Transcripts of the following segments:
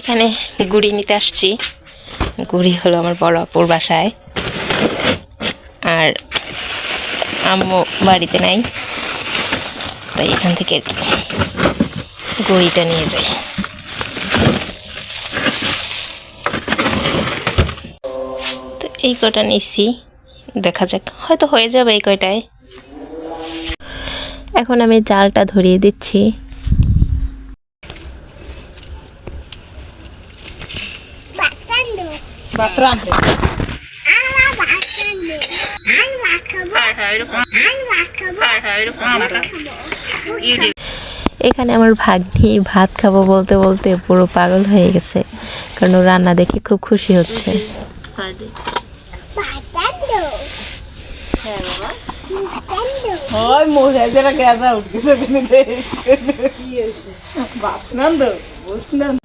এখানে গুড়ি নিতে আসছি। গুড়ি হলো আমার বড় আপুর বাসায়। আর আম্মু বাড়িতে নাই। তাই এখান থেকে আর কি গুড়িটা নিয়ে যাই। তো এই কটা নিচ্ছি দেখা যাক, হয়তো হয়ে যাবে এই কয়টায়। এখন আমি জালটা ধরিয়ে দিচ্ছি। bastante. এখানে আমার ভাগ্নি ভাত খাব বলতে বলতে পুরো পাগল হয়ে গেছে, কারণ রান্না দেখে খুব খুশি হচ্ছে বাপ নান্দ বসনান্দ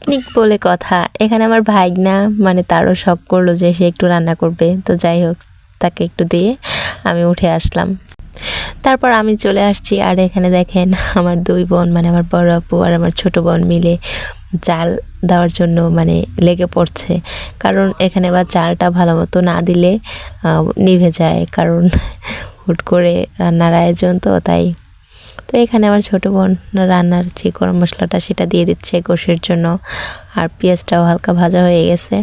পিকনিক বলে কথা। এখানে আমার ভাইগনা মানে তারও শখ করল যে সে একটু রান্না করবে। তো যাই হোক, তাকে একটু দিয়ে আমি উঠে আসলাম। তারপর আমি চলে আসছি আর এখানে দেখেন আমার দুই বোন মানে আমার বড় আপু আর আমার ছোট বোন মিলে জাল দেওয়ার জন্য মানে লেগে পড়ছে। কারণ এখানে বা চালটা ভালো মতো না দিলে নিভে যায়। কারণ হুট করে রান্নার আয়োজন তো, তাই তো এখানে আমার ছোট বোন রান্নার যে গরম মশলাটা সেটা দিয়ে দিচ্ছে গোশের জন্য। আর পেঁয়াজটাও হালকা ভাজা হয়ে গেছে।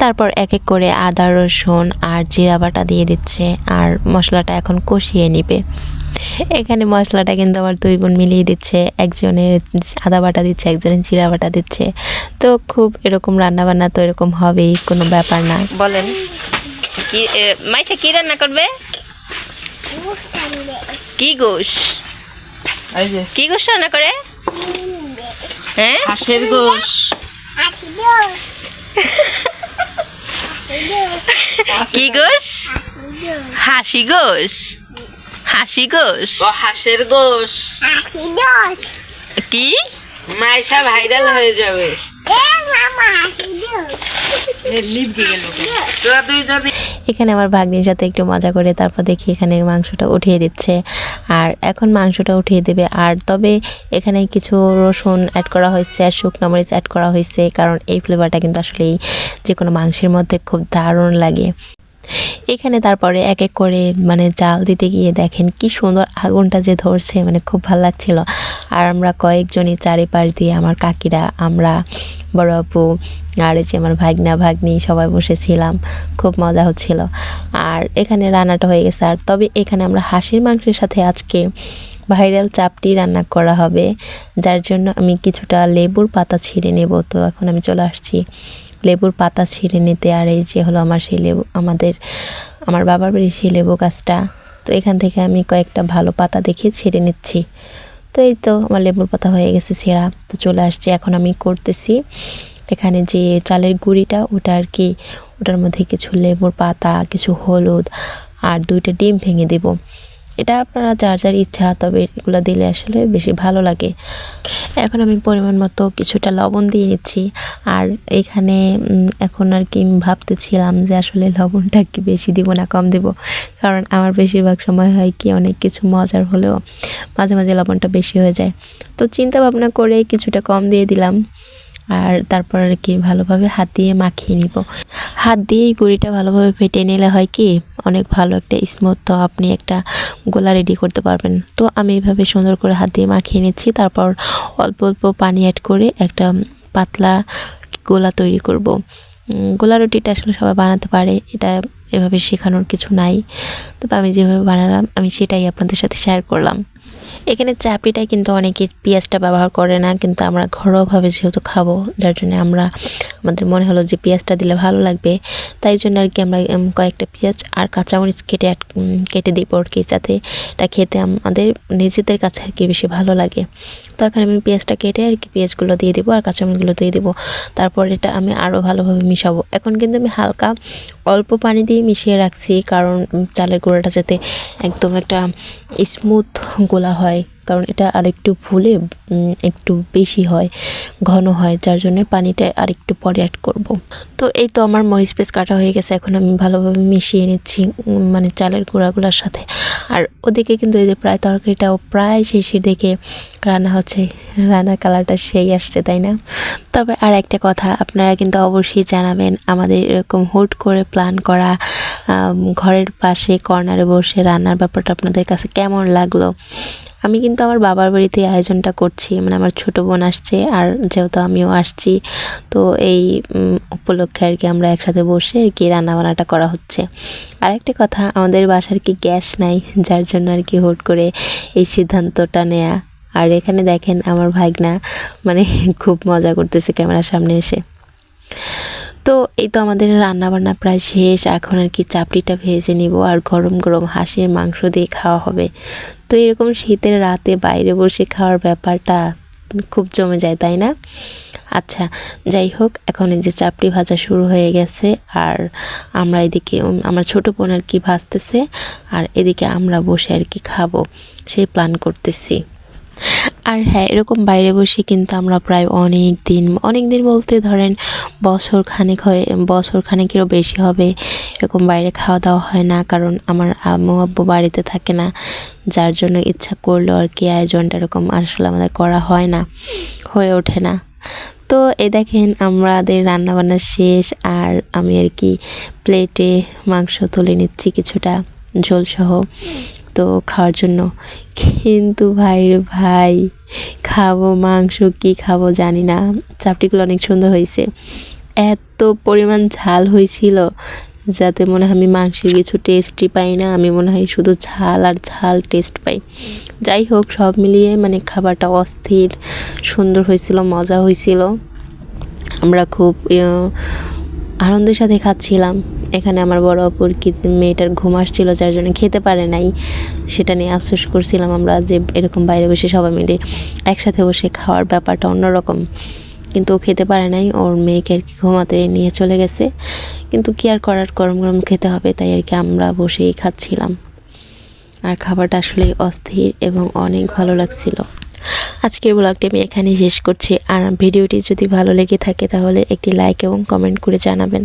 তারপর এক এক করে আদা রসুন আর জিরা বাটা দিয়ে দিচ্ছে আর মশলাটা এখন কষিয়ে নিবে। এখানে মশলাটা কিন্তু আমার দুই বোন মিলিয়ে দিচ্ছে। একজনের আদা বাটা দিচ্ছে একজনের জিরা বাটা দিচ্ছে। তো খুব এরকম রান্না বান্না তো এরকম হবেই কোনো ব্যাপার না। বলেন কি মাইছা কি রান্না করবে. কি গোশ? কি গোশ রান্না করে? হ্যাঁ? হাঁসের গোশ. কি গোশ? হাসি গোশ। হাসি গোশ। ও হাঁসের গোশ. কি? মাইশা ভাইরাল হয়ে যাবে. তোরা দুইজনে এখানে আমার ভাগ্নির সাথে একটু মজা করে তারপর দেখি এখানে মাংসটা উঠিয়ে দিচ্ছে। আর এখন মাংসটা উঠিয়ে দেবে। আর তবে এখানে কিছু রসুন অ্যাড করা হয়েছে আর শুকনো মরিচ অ্যাড করা হয়েছে, কারণ এই ফ্লেভারটা কিন্তু আসলেই যে কোনো মাংসের মধ্যে খুব দারুণ লাগে। এখানে তারপরে এক এক করে মানে জাল দিতে গিয়ে দেখেন কি সুন্দর আগুনটা যে ধরছে মানে খুব ভালো লাগছিল। আর আমরা কয়েকজনই চারিপাশ দিয়ে, আমার কাকিরা, আমরা, বড় আপু, আর এই যে আমার ভাগনা, ভাগ্নি সবাই বসেছিলাম। খুব মজা হচ্ছিল। আর এখানে রান্নাটা হয়ে গেছে। আর তবে এখানে আমরা হাসির মাংসের সাথে আজকে ভাইরাল চাপটি রান্না করা হবে, যার জন্য আমি কিছুটা লেবুর পাতা ছিঁড়ে নেব। তো এখন আমি চলে আসছি লেবুর পাতা ছিঁড়ে নিতে আর এই যে হলো আমার সেই লেবু, আমাদের, আমার বাবার বাড়ির সেই লেবু গাছটা। তো এখান থেকে আমি কয়েকটা ভালো পাতা দেখে ছিঁড়ে নিচ্ছি। তো এই তো আমার লেবুর পাতা হয়ে গেছে ছেঁড়া। তো চলে আসছে, এখন আমি করতেছি এখানে যে চালের গুঁড়িটা, ওটা আর কি, ওটার মধ্যে কিছু লেবুর পাতা, কিছু হলুদ আর দুইটা ডিম ভেঙে দেব। এটা আপনারা যার যার ইচ্ছা, তবে এগুলো দিলে আসলে বেশি ভালো লাগে। এখন আমি পরিমাণ মতো কিছুটা লবণ দিয়ে নিচ্ছি। আর এখানে এখন আর কি ভাবতেছিলাম যে আসলে লবণটা কি বেশি দিব না কম দেব। কারণ আমার বেশিরভাগ সময় হয় কি, অনেক কিছু মজার হলেও মাঝে মাঝে লবণটা বেশি হয়ে যায়। তো চিন্তা ভাবনা করে কিছুটা কম দিয়ে দিলাম। আর তারপর আর কি ভালোভাবে হাত দিয়ে মাখিয়ে নিব। হাত দিয়ে গুঁড়িটা ভালোভাবে ফেটে নিলে হয় কি, অনেক ভালো একটা স্মুথ আপনি একটা গোলা রেডি করতে পারবেন। তো আমি এভাবে সুন্দর করে হাত দিয়ে মাখিয়ে নিচ্ছি। তারপর অল্প অল্প পানি অ্যাড করে একটা পাতলা গোলা তৈরি করব। গোলা রুটিটা আসলে সবাই বানাতে পারে। এটা এভাবে শেখানোর কিছু নাই। তবে আমি যেভাবে বানালাম, আমি সেটাই আপনাদের সাথে শেয়ার করলাম। এখানে চাপিটাই কিন্তু অনেকে পেঁয়াজটা ব্যবহার করে না, কিন্তু আমরা ঘরোয়াভাবে যেহেতু খাব, যার জন্য আমরা, আমাদের মনে হলো যে পেঁয়াজটা দিলে ভালো লাগবে। তাই জন্য আর কি আমরা কয়েকটা পেঁয়াজ আর কাঁচামরিচ কেটে কেটে দিব আর কি, যাতে এটা খেতে আমাদের নিজেদের কাছে আর কি বেশি ভালো লাগে। তো এখন আমি পেঁয়াজটা কেটে আর কি পেঁয়াজগুলো দিয়ে দেবো আর কাঁচামরিচগুলো দিয়ে দেবো। তারপর এটা আমি আরও ভালোভাবে মিশাবো। এখন কিন্তু আমি হালকা অল্প পানি দিয়ে মিশিয়ে রাখছি কারণ চালের গুঁড়াটা যাতে একদম একটা স্মুথ গোলা হয়। কারণ এটা আরেকটু ফুলে একটু বেশি হয়, ঘন হয়, যার জন্য পানিটা আরেকটু পরে অ্যাড করব। তো এই তো আমার মরিচ পেস্ট কাটা হয়ে গেছে, এখন আমি ভালোভাবে মিশিয়ে নিচ্ছি মানে চালের গুঁড়াগুলোর সাথে। আর ওদিকে কিন্তু এই যে প্রায় তরকারিটাও প্রায় শেষের দিকে রান্না হচ্ছে, রান্নার কালারটা সেই আসছে, তাই না? তবে আর একটা কথা, আপনারা কিন্তু অবশ্যই জানাবেন, আমাদের এরকম হুট করে প্ল্যান করা ঘরের পাশে কর্নারে বসে রান্নার ব্যাপারটা আপনাদের কাছে কেমন লাগল? আমি কিন্তু আমার বাবার বাড়িতে আয়োজনটা করছি। মানে আমার ছোট বোন আসছে আর যেহেতু আমিও আসছি, তো এই উপলক্ষে আর কি আমরা একসাথে বসে আর কি রান্নাবান্নাটা করা হচ্ছে। আর একটা কথা, আমাদের বাসার কি গ্যাস নাই? যার জন্য আর কি হুট করে এই সিদ্ধান্তটা নেয়া। আর এখানে দেখেন আমার ভাগনা মানে খুব মজা করতেছে ক্যামেরার সামনে এসে। তো এই তো আমাদের রান্না বান্না প্রায় শেষ। এখন আর কি চাপড়িটা ভেজে নিব আর গরম গরম হাঁসের মাংস দিয়ে খাওয়া হবে। তো এরকম শীতের রাতে বাইরে বসে খাওয়ার ব্যাপারটা খুব জমে যায়, তাই না? আচ্ছা যাই হোক, এখন এই যে চাপড়ি ভাজা শুরু হয়ে গেছে আর আমরা এদিকে আমার ছোটো বোন আর কি ভাজতেছে আর এদিকে আমরা বসে আর কি খাব, সেই প্ল্যান করতেছি। আর হ্যাঁ এরকম বাইরে বসে কিন্তু আমরা প্রায় অনেক দিন অনেক দিন বলতে ধরেন বছর খানেক হয়, বছর খানেকেরও বেশি হবে। এরকম বাইরে খাওয়া দাওয়া হয় না, কারণ আমার আম্মু আব্বু বাড়িতে থাকে না। যার জন্য ইচ্ছা করল আর কি আয়োজনটা এরকম আসলে আমাদের করা হয় না, হয়ে ওঠে না। তো এ দেখেন আমাদের রান্নাবান্না শেষ, আর আমি আর কি প্লেটে মাংস তুলে নিচ্ছি কিছুটা, ঝোলসহ। তো খাওয়ার জন্য। কিন্তু ভাই রে ভাই খাব মাংস কি খাব জানি না। চাপটিগুলো অনেক সুন্দর হয়েছে। এত পরিমাণ ঝাল হয়েছিল যাতে মনে হয় আমি মাংসের কিছু টেস্টই পাই না। আমি মনে হয় শুধু ঝাল আর ঝাল টেস্ট পাই। যাই হোক সব মিলিয়ে মানে খাবারটা অস্থির সুন্দর হয়েছিল মজা হয়েছিল। আমরা খুব আহ, আনন্দের সাথে খাচ্ছিলাম। এখানে আমার বড় অপুর কি মেয়েটার ঘুম আসছিল যার জন্য খেতে পারে নাই, সেটা নিয়ে আফসোস করছিলাম আমরা যে এরকম বাইরে বসে সবাই মিলে একসাথে বসে খাওয়ার ব্যাপারটা অন্যরকম। কিন্তু ও খেতে পারে নাই, ওর মেয়েকে আর কি ঘুমাতে নিয়ে চলে গেছে। কিন্তু কি আর করার, গরম গরম খেতে হবে, তাই আর কি আমরা বসেই খাচ্ছিলাম। আর খাবারটা আসলে অস্থির এবং অনেক ভালো লাগছিল। আজকের ব্লগটি আমি এখানেই শেষ করছি। আর ভিডিওটি যদি ভালো লেগে থাকে তাহলে একটি লাইক এবং কমেন্ট করে জানাবেন।